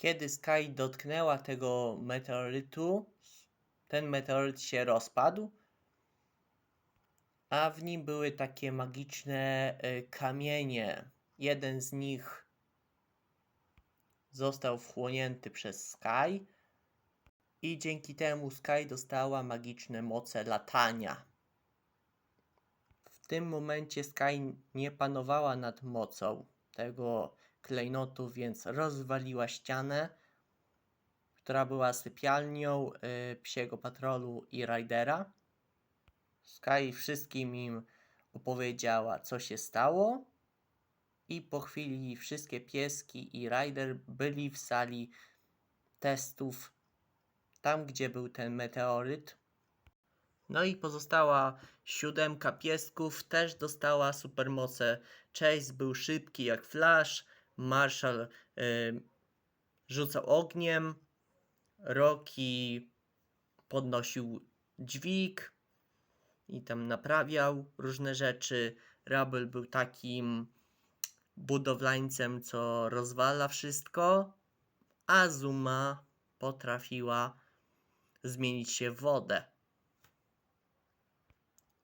Kiedy Sky dotknęła tego meteorytu, ten meteoryt się rozpadł, a w nim były takie magiczne y, kamienie. Jeden z nich został wchłonięty przez Sky i dzięki temu Sky dostała magiczne moce latania. W tym momencie Sky nie panowała nad mocą tego klejnotu, więc rozwaliła ścianę, która była sypialnią y, psiego patrolu i Raidera. Sky wszystkim im opowiedziała, co się stało. I po chwili wszystkie pieski i Ryder byli w sali testów, tam gdzie był ten meteoryt. No i pozostała siódemka piesków też dostała supermoce. Chase był szybki jak Flash, Marshall y, rzucał ogniem, Rocky podnosił dźwig i tam naprawiał różne rzeczy. Rubble był takim budowlańcem, co rozwala wszystko, a Zuma potrafiła zmienić się w wodę.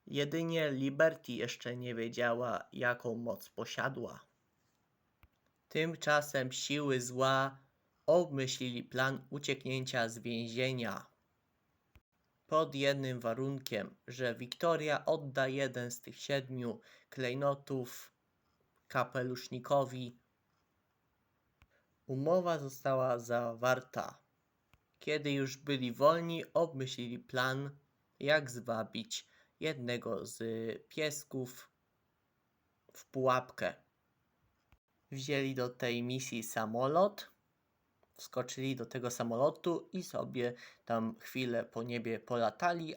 Jedynie Liberty jeszcze nie wiedziała, jaką moc posiadła. Tymczasem siły zła obmyślili plan ucieknięcia z więzienia. Pod jednym warunkiem, że Wiktoria odda jeden z tych siedmiu klejnotów kapelusznikowi. Umowa została zawarta. Kiedy już byli wolni, obmyślili plan, jak zwabić jednego z piesków w pułapkę. Wzięli do tej misji samolot, wskoczyli do tego samolotu i sobie tam chwilę po niebie polatali,